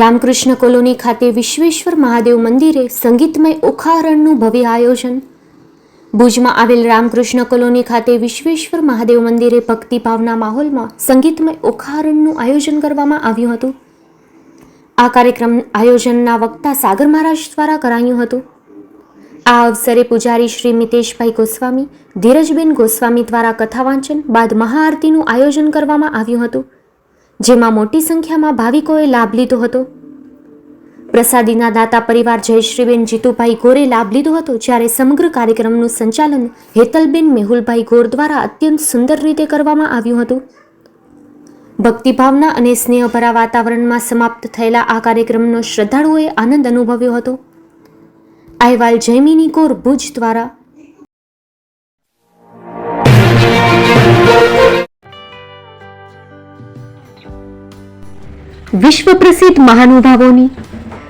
Ramakrishna colony ખાતે વિશ્વેશ્વર મહાદેવ મંદિરે સંગીતમય ઓખારણનું ભવ્ય આયોજન. ભુજમાં આવેલ રામકૃષ્ણ કોલોની ખાતે વિશ્વેશ્વર મહાદેવ મંદિરે ભક્તિભાવના માહોલમાં સંગીતમય ઓખારણનું આયોજન કરવામાં આવ્યું હતું. આ કાર્યક્રમ આયોજનના વક્તા સાગર મહારાજ દ્વારા કરાયું હતું. આ અવસરે પૂજારી શ્રી મિતેશભાઈ ગોસ્વામી, ધીરજબેન ગોસ્વામી દ્વારા કથા વાંચન બાદ મહાઆરતીનું આયોજન કરવામાં આવ્યું હતું, જેમાં મોટી સંખ્યામાં ભાવિકોએ લાભ લીધો હતો. પ્રસાદીના દાતા પરિવાર જયશ્રીબેન, જીતુભાઈ ગોરે લાભ લીધો હતો જ્યારે સમગ્ર કાર્યક્રમનું સંચાલન હેતલબેન મેહુલભાઈ ગોર દ્વારા અત્યંત સુંદર રીતે કરવામાં આવ્યું હતું. ભક્તિભાવના અને સ્નેહભરા વાતાવરણમાં સમાપ્ત થયેલા આ કાર્યક્રમનો શ્રદ્ધાળુઓએ આનંદ અનુભવ્યો હતો. અહેવાલ જયમિની કોર ભુજ દ્વારા. વિશ્વ પ્રસિદ્ધ મહાનુભાવોની